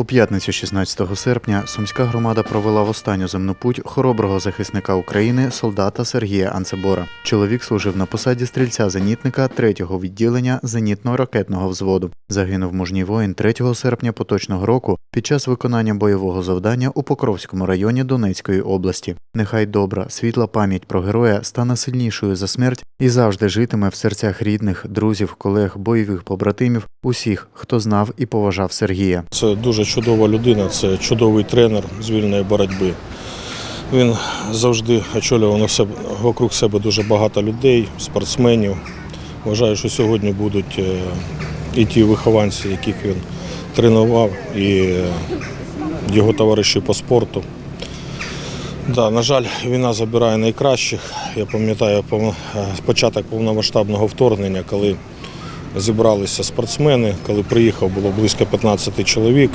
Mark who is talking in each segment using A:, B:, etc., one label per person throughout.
A: У п'ятницю, 16 серпня, сумська громада провела в останню земну путь хороброго захисника України, солдата Сергія Анцебора. Чоловік служив на посаді стрільця-зенітника 3-го відділення зенітно-ракетного взводу. Загинув мужній воїн 3 серпня поточного року під час виконання бойового завдання у Покровському районі Донецької області. Нехай добра, світла пам'ять про героя стане сильнішою за смерть і завжди житиме в серцях рідних, друзів, колег, бойових побратимів, усіх, хто знав і поважав Сергія.
B: Це дуже чудова людина, це чудовий тренер з вільної боротьби. Він завжди очолював вокруг себе дуже багато людей, спортсменів. Вважаю, що сьогодні будуть е, і ті вихованці, яких він тренував, і е, його товариші по спорту. Да, на жаль, війна забирає найкращих. Я пам'ятаю е, початок повномасштабного вторгнення, коли зібралися спортсмени, коли приїхав, було близько 15 чоловік,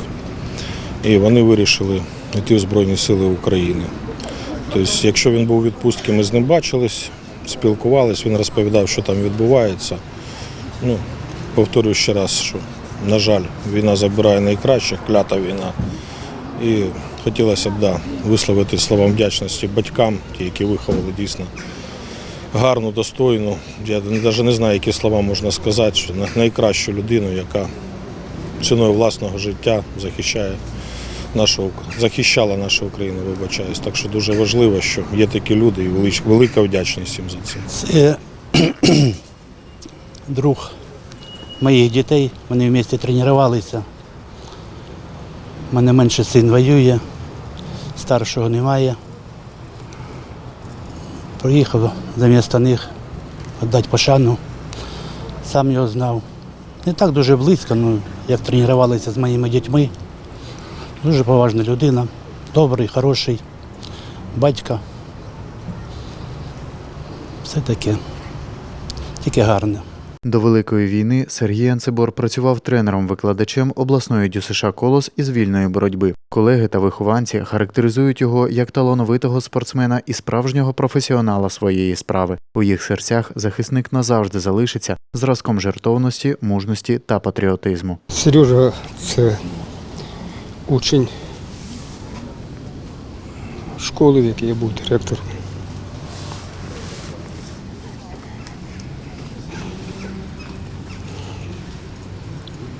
B: і вони вирішили йти в Збройні Сили України. Тобто, якщо він був у відпустці, ми з ним бачились, спілкувались, він розповідав, що там відбувається. Ну, повторюю ще раз, що, на жаль, війна забирає найкращих, клята війна. І хотілося б да, висловити слова вдячності батькам, ті, які виховали дійсно гарну, достойну. Я навіть не знаю, які слова можна сказати, що найкращу людину, яка ціною власного життя захищає нашу, захищала нашу Україну, вибачаюсь. Так що дуже важливо, що є такі люди і велика вдячність їм за це.
C: Це друг моїх дітей. Вони в місті тренувалися. У мене менший син воює, старшого немає. Приїхав замість них віддати пошану. Сам його знав. Не так дуже близько, ну, як тренувалися з моїми дітьми. Дуже поважна людина, добрий, хороший, батько. Все таке. Тільки гарне.
A: До Великої війни Сергій Анцебор працював тренером-викладачем обласної ДЮСШ «Колос» із вільної боротьби. Колеги та вихованці характеризують його як талановитого спортсмена і справжнього професіонала своєї справи. У їх серцях захисник назавжди залишиться зразком жертовності, мужності та патріотизму.
D: Сережа це учень школи, в якій я був директором.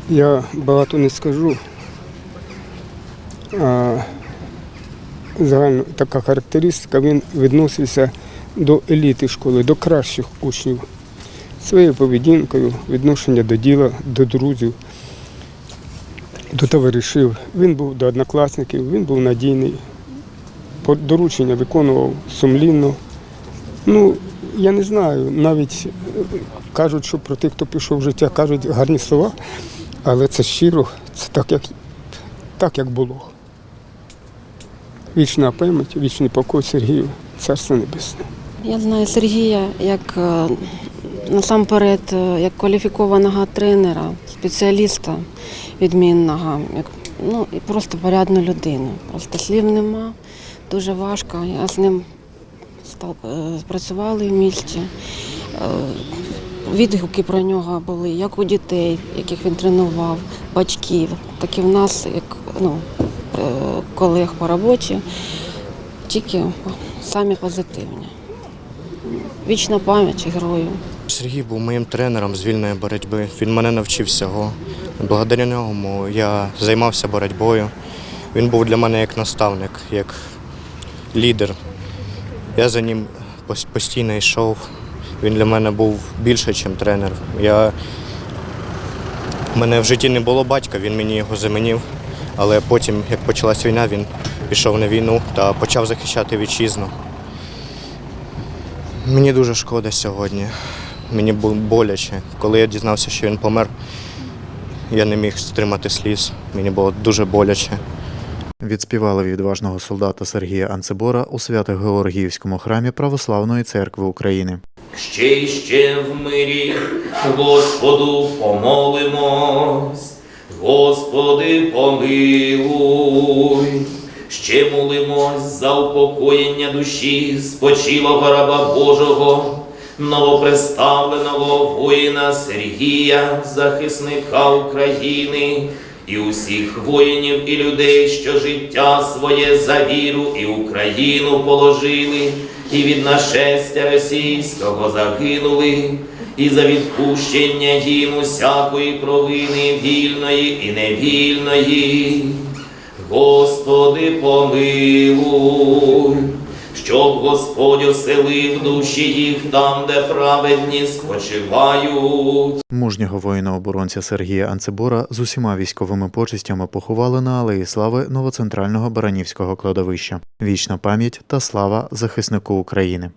D: Я багато не скажу. А, загально така характеристика, він відносився до еліти школи, до кращих учнів. Своєю поведінкою, відношення до діла, до друзів до товаришів. Він був до однокласників, він був надійний. Доручення виконував сумлінно. Ну, я не знаю, навіть е, кажуть, що про тих, хто пішов в життя, кажуть гарні слова, але це щиро, це так, як, так, як було. Вічна пам'ять, вічний покой Сергію, царство небесне.
E: Я знаю Сергія як е, насамперед е, як кваліфікованого тренера, спеціаліста відмінного, як ну і просто порядну людину. Просто слів нема, дуже важко. Я з ним е, працювали в місті. Е, Відгуки про нього були як у дітей, яких він тренував, батьків, так і в нас, як ну, колег по роботі, тільки самі позитивні. Вічна пам'ять герою.
F: Сергій був моїм тренером з вільної боротьби. Він мене навчив всього. Благодаря ньому я займався боротьбою. Він був для мене як наставник, як лідер. Я за ним постійно йшов. Він для мене був більше, ніж тренер. Я... У мене в житті не було батька, він мені його замінив. Але потім, як почалась війна, він пішов на війну та почав захищати вітчизну. Мені дуже шкода сьогодні. Мені було боляче. Коли я дізнався, що він помер, я не міг стримати сліз. Мені було дуже боляче.
A: Відспівали відважного солдата Сергія Анцебора у Свято-Георгіївському храмі Православної церкви України.
G: Ще й ще в мирі, Господу помолимось, Господи помилуй, ще молимось за упокоєння душі спочилого раба Божого, новоприставленого воїна Сергія, захисника України, і усіх воїнів і людей, що життя своє за віру і Україну положили, і від нашестя російського загинули, і за відпущення їм усякої провини вільної і невільної. Господи, помилуй, щоб Господь оселив душі їх там, де праведні спочивають.
A: Мужнього воїна-оборонця Сергія Анцебора з усіма військовими почестями поховали на Алеї Слави новоцентрального Баранівського кладовища. Вічна пам'ять та слава захиснику України.